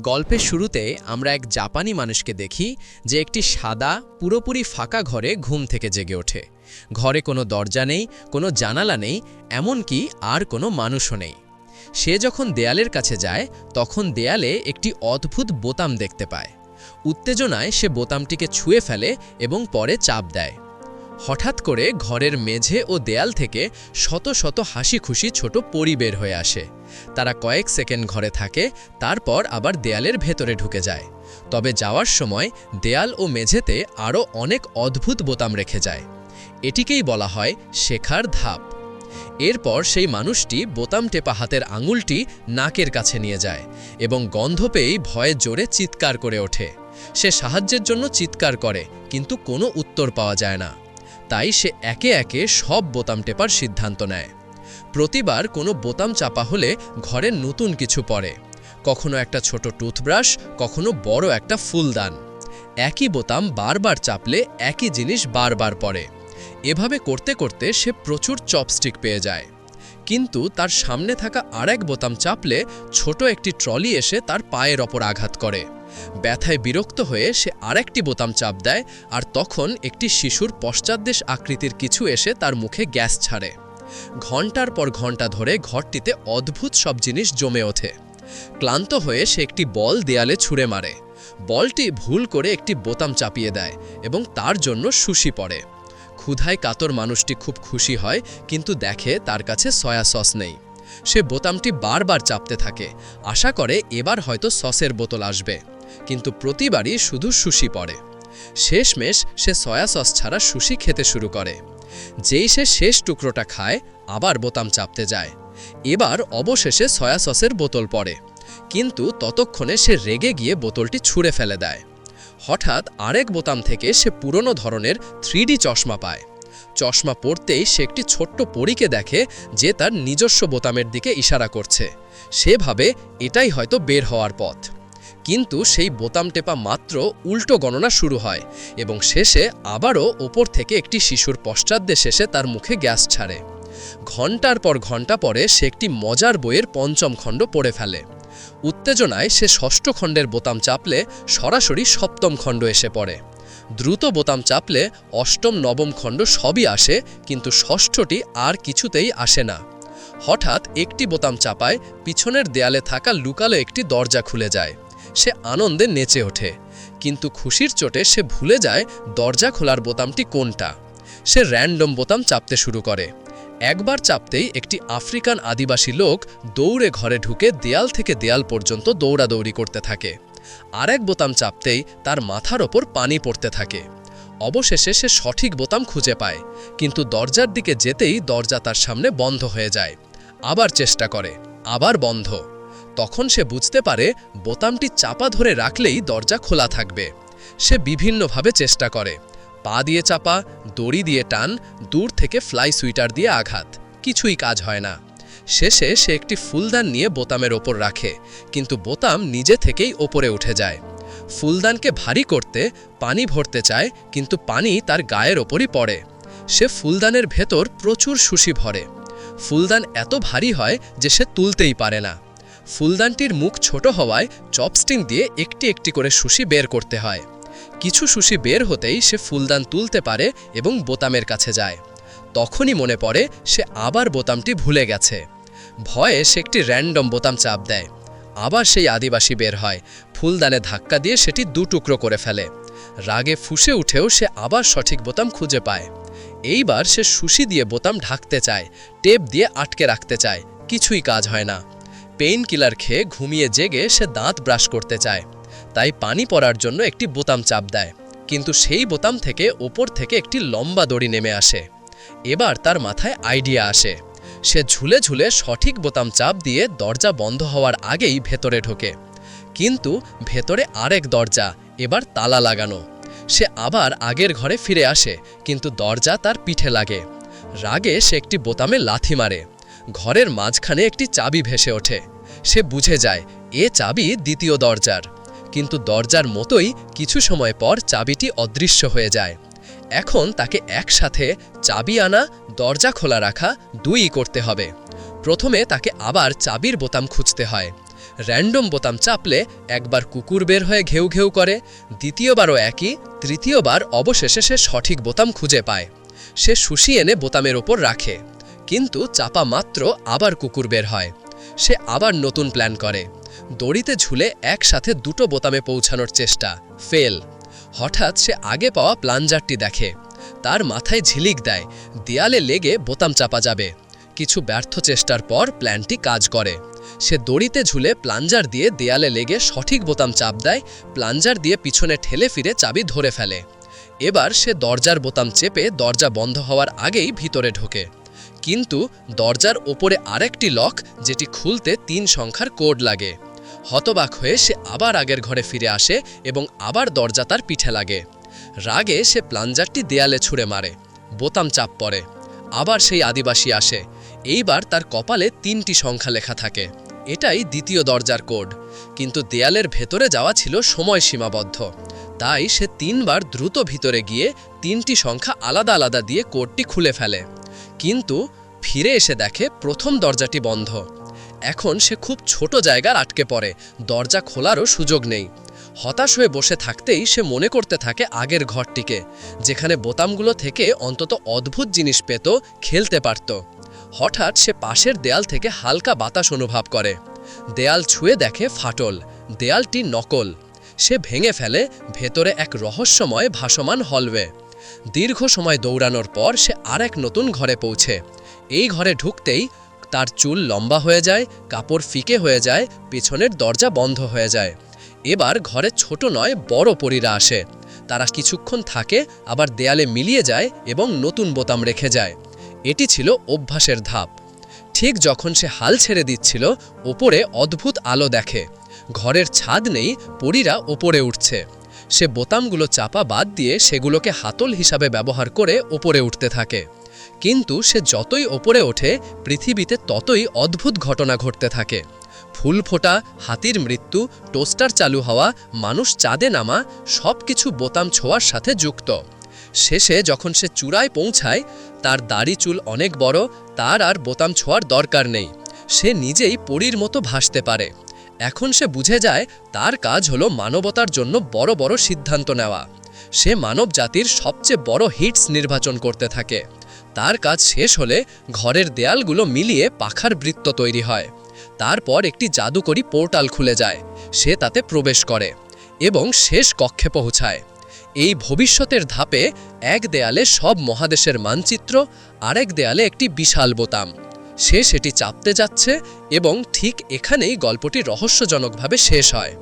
গল্পের শুরুতে আমরা এক জাপানি মানুষকে দেখি যে একটি সাদা, পুরোপুরি ফাঁকা ঘরে ঘুম থেকে জেগে ওঠে। ঘরে কোনো দরজা নেই, কোনো জানালা নেই, এমনকি আর কোনো মানুষও নেই। সে যখন দেয়ালের কাছে যায়, তখন দেয়ালে একটি অদ্ভুত বোতাম দেখতে পায়। উত্তেজনায় সে বোতামটিকে ছুঁয়ে ফেলে এবং পরে চাপ দেয়। হঠাৎ করে ঘরের মেঝে ও দেয়াল থেকে শত শত হাসি খুশি ছোট পরি বের হয়ে আসে। তারা কয়েক সেকেন্ড ঘরে থাকে, তারপর আবার দেয়ালের ভেতরে ঢুকে যায়। তবে যাওয়ার সময় দেয়াল ও মেঝেতে আরও অনেক অদ্ভুত বোতাম রেখে যায়। এটিকেই বলা হয় শেখার ধাপ। এরপর সেই মানুষটি বোতাম টেপা হাতের আঙুলটি নাকের কাছে নিয়ে যায় এবং গন্ধ পেয়েই ভয়ে জোরে চিৎকার করে ওঠে। সে সাহায্যের জন্য চিৎকার করে, কিন্তু কোনো উত্তর পাওয়া যায় না। তাই সে একে একে সব বোতাম টেপার সিদ্ধান্ত নেয়। প্রতিবার কোনো বোতাম চাপা হলে ঘরে নতুন কিছু পড়ে। কখনো একটা ছোট টুথব্রাশ, কখনো বড় একটা ফুলদান। একই বোতাম বারবার চাপলে একই জিনিস বারবার পড়ে। এভাবে করতে করতে সে প্রচুর চপস্টিক পেয়ে যায়। কিন্তু তার সামনে থাকা আরেক বোতাম চাপলে ছোট একটি ট্রলি এসে তার পায়ের ওপর আঘাত করে। ব্যথায় বিরক্ত হয়ে সে আরেকটি বোতাম চাপ দেয় আর তখন একটি শিশুর পশ্চাৎদেশ আকৃতির কিছু এসে তার মুখে গ্যাস ছাড়ে। ঘণ্টার পর ঘণ্টা ধরে ঘরটিতে অদ্ভুত সব জিনিস জমে ওঠে। ক্লান্ত হয়ে সে একটি বল দেয়ালে ছুঁড়ে মারে। বলটি ভুল করে একটি বোতাম চাপিয়ে দেয় এবং তার জন্য সুশি পড়ে। ক্ষুধায় কাতর মানুষটি খুব খুশি হয়, কিন্তু দেখে তার কাছে সয়া সস নেই। সে বোতামটি বারবার চাপতে থাকে। আশা করে এবার হয়তো সসের বোতল আসবে। কিন্তু প্রতিবারই শুধু সুশি পড়ে। শেষমেশ সে সয়া সস ছাড়া সুশি খেতে শুরু করে। যেই সে শেষ টুকরোটা খায়, আবার বোতাম চাপতে যায়। এবার অবশেষে সয়া সসের বোতল পড়ে। কিন্তু ততক্ষণে সে রেগে গিয়ে বোতলটি ছুঁড়ে ফেলে দেয়। হঠাৎ আরেক বোতাম থেকে সে পুরনো ধরনের থ্রিডি চশমা পায়। চশমা পরতেই সে একটি ছোট্ট পরীকে দেখে যে তার নিজস্ব বোতামের দিকে ইশারা করছে। সে ভাবে, এটাই হয়তো বের হওয়ার পথ। কিন্তু সেই বোতাম টেপা মাত্র উল্টো গণনা শুরু হয় এবং শেষে আবারও ওপর থেকে একটি শিশুর পশ্চাদ্দে শেষে তার মুখে গ্যাস ছাড়ে। ঘণ্টার পর ঘণ্টা পরে সে একটি মজার বইয়ের পঞ্চম খণ্ড পড়ে ফেলে। উত্তেজনায় সে ষষ্ঠ খণ্ডের বোতাম চাপলে সরাসরি সপ্তম খণ্ড এসে পড়ে। দ্রুত বোতাম চাপলে অষ্টম, নবম খণ্ড সবই আসে, কিন্তু ষষ্ঠটি আর কিছুতেই আসে না। হঠাৎ একটি বোতাম চাপায় পিছনের দেয়ালে থাকা লুকালো একটি দরজা খুলে যায়। সে আনন্দে নেচে ওঠে। কিন্তু খুশির চোটে সে ভুলে যায় দরজা খোলার বোতামটি কোনটা। সে র্যান্ডম বোতাম চাপতে শুরু করে। একবার চাপতেই একটি আফ্রিকান আদিবাসী লোক দৌড়ে ঘরে ঢুকে দেয়াল থেকে দেয়াল পর্যন্ত দৌড়াদৌড়ি করতে থাকে। আরেক বোতাম চাপতেই তার মাথার ওপর পানি পড়তে থাকে। অবশেষে সে সঠিক বোতাম খুঁজে পায়, কিন্তু দরজার দিকে যেতেই দরজা তার সামনে বন্ধ হয়ে যায়। আবার চেষ্টা করে, আবার বন্ধ। তখন সে বুঝতে পারে বোতামটি চাপা ধরে রাখলেই দরজা খোলা থাকবে। সে বিভিন্নভাবে চেষ্টা করে পা দিয়ে চাপা, দড়ি দিয়ে টান, দূর থেকে ফ্লাই সুইটার দিয়ে আঘাত। কিছুই কাজ হয় না। শেষে সে একটি ফুলদান নিয়ে বোতামের ওপর রাখে, কিন্তু বোতাম নিজে থেকেই ওপরে উঠে যায়। ফুলদানকে ভারী করতে পানি ভরতে চায়, কিন্তু পানি তার গায়ের ওপরই পড়ে। সে ফুলদানের ভেতর প্রচুর সুশি ভরে। ফুলদান এত ভারী হয় যে সে তুলতেই পারে না। ফুলদানটির মুখ ছোট হওয়ায় চপস্টিং দিয়ে একটি একটি করে সুশি বের করতে হয়। কিছু সুশি বের হতেই সে ফুলদান তুলতে পারে এবং বোতামের কাছে যায়। তখনই মনে পড়ে সে আবার বোতামটি ভুলে গেছে। ভয়ে সে একটি র্যান্ডম বোতাম চাপ দেয়। আবার সেই আদিবাসী বের হয়, ফুলদানে ধাক্কা দিয়ে সেটি দুটুকরো করে ফেলে। রাগে ফুসে উঠেও সে আবার সঠিক বোতাম খুঁজে পায়। এইবার সে সুশি দিয়ে বোতাম ঢাকতে চায়, টেপ দিয়ে আটকে রাখতে চায়, কিছুই কাজ হয় না। পেইন কিলার খেয়ে ঘুমিয়ে জেগে সে দাঁত ব্রাশ করতে চায়। তাই পানি পড়ার জন্য একটি বোতাম চাপ দেয়। কিন্তু সেই বোতাম থেকে ওপর থেকে একটি লম্বা দড়ি নেমে আসে। এবার তার মাথায় আইডিয়া আসে। সে ঝুলে ঝুলে সঠিক বোতাম চাপ দিয়ে দরজা বন্ধ হওয়ার আগেই ভেতরে ঢোকে। কিন্তু ভেতরে আরেক দরজা, এবার তালা লাগানো। সে আবার আগের ঘরে ফিরে আসে, কিন্তু দরজা তার পিঠে লাগে। রাগে সে একটি বোতামে লাথি মারে। ঘরের মাঝখানে একটি চাবি ভেসে ওঠে। সে বুঝে যায়, এ চাবি দ্বিতীয় দরজার। কিন্তু দরজার মতোই কিছু সময় পর চাবিটি অদৃশ্য হয়ে যায়। এখন তাকে একসাথে চাবি আনা, দরজা খোলা রাখা দুই করতে হবে। প্রথমে তাকে আবার চাবির বোতাম খুঁজতে হয়। র্যান্ডম বোতাম চাপলে একবার কুকুর বের হয়ে ঘেউ ঘেউ করে, দ্বিতীয়বারও একই, তৃতীয়বার অবশেষে সে সঠিক বোতাম খুঁজে পায়। সে শুষি এনে বোতামের ওপর রাখে। কিন্তু চাপা মাত্র আবার কুকুর বের হয়। সে আবার নতুন প্ল্যান করে। দড়িতে ঝুলে একসাথে দুটো বোতামে পৌঁছানোর চেষ্টা। ফেল। হঠাৎ সে আগে পাওয়া প্লাঞ্জারটি দেখে। তার মাথায় ঝিলিক দেয়। দেয়ালে লেগে বোতাম চাপা যাবে। কিছু ব্যর্থ চেষ্টার পর প্ল্যানটি কাজ করে। সে দড়িতে ঝুলে প্লাঞ্জার দিয়ে দেয়ালে লেগে সঠিক বোতাম চাপ দেয় প্লাঞ্জার দিয়ে পিছনে ঠেলে ফিরে চাবি ধরে ফেলে। এবার সে দরজার বোতাম চেপে দরজা বন্ধ হওয়ার আগেই ভিতরে ঢোকে। কিন্তু দরজার ওপরে আরেকটি লক যেটি খুলতে তিন সংখ্যার কোড লাগে। হতবাক হয়ে সে আবার আগের ঘরে ফিরে আসে এবং আবার দরজা তার পিঠে লাগে। রাগে সে প্লাঞ্জারটি দেয়ালে ছুঁড়ে মারে, বোতাম চাপ পড়ে, আবার সেই আদিবাসী আসে। এইবার তার কপালে তিনটি সংখ্যা লেখা থাকে। এটাই দ্বিতীয় দরজার কোড। কিন্তু দেয়ালের ভেতরে যাওয়া ছিল সময় সীমাবদ্ধ তাই সে তিনবার দ্রুত ভিতরে গিয়ে তিনটি সংখ্যা আলাদা আলাদা দিয়ে কোডটি খুলে ফেলে। কিন্তু ফিরে এসে দেখে প্রথম দরজাটি বন্ধ। এখন সে খুব ছোট জায়গার আটকে পড়ে, দরজা খোলারও সুযোগ নেই। হতাশ হয়ে বসে থাকতেই সে মনে করতে থাকে আগের ঘরটিকে, যেখানে বোতামগুলো থেকে অন্তত অদ্ভুত জিনিস পেত, খেলতে পারত। হঠাৎ সে পাশের দেয়াল থেকে হালকা বাতাস অনুভব করে। দেয়াল ছুঁয়ে দেখে ফাটল, দেয়ালটি নকল। সে ভেঙে ফেলে, ভেতরে এক রহস্যময় ভাসমান হলওয়ে দীর্ঘ সময় দৌড়ানোর পর সে আরেক নতুন ঘরে পৌঁছে। এই ঘরে ঢুকতেই তার চুল লম্বা হয়ে যায়, কাপড় ফিকে হয়ে যায়, পেছনের দরজা বন্ধ হয়ে যায়। এবার ঘরে ছোট নয়, বড় পরীরা আসে। তারা কিছুক্ষণ থাকে, আবার দেয়ালে মিলিয়ে যায় এবং নতুন বোতাম রেখে যায়। এটি ছিল অভ্যাসের ধাপ। ঠিক যখন সে হাল ছেড়ে দিচ্ছিল, ওপরে অদ্ভুত আলো দেখে। ঘরের ছাদ নেই, পরীরা ওপরে উঠছে। সে বোতামগুলো চাপা বাদ দিয়ে সেগুলোকে হাতল হিসাবে ব্যবহার করে ওপরে উঠতে থাকে। কিন্তু সে যতই ওপরে ওঠে, পৃথিবীতে ততই অদ্ভুত ঘটনা ঘটতে থাকে। ফুল ফোটা, হাতির মৃত্যু, টোস্টার চালু হওয়া, মানুষ চাঁদে নামা সব কিছু বোতাম ছোঁয়ার সাথে যুক্ত। শেষে যখন সে চূড়ায় পৌঁছায়, তার দাড়ি চুল অনেক বড়, তার আর বোতাম ছোঁয়ার দরকার নেই। সে নিজেই পরীর মতো ভাসতে পারে। এখন সে বুঝে যায় তার কাজ হলো মানবতার জন্য বড় বড় সিদ্ধান্ত নেওয়া। সে মানব জাতির সবচেয়ে বড় হিটস নির্বাচন করতে থাকে। তার কাজ শেষ হলে ঘরের দেয়ালগুলো মিলিয়ে পাখার বৃত্ত তৈরি হয়। তারপর একটি জাদুকরী পোর্টাল খুলে যায়। সে তাতে প্রবেশ করে এবং শেষ কক্ষে পৌঁছায়। এই ভবিষ্যতের ধাপে এক দেয়ালে সব মহাদেশের মানচিত্র, আরেক দেয়ালে একটি বিশাল বোতাম। সে সেটি চাপতে যাচ্ছে এবং ঠিক এখানেই গল্পটি রহস্যজনকভাবে শেষ হয়।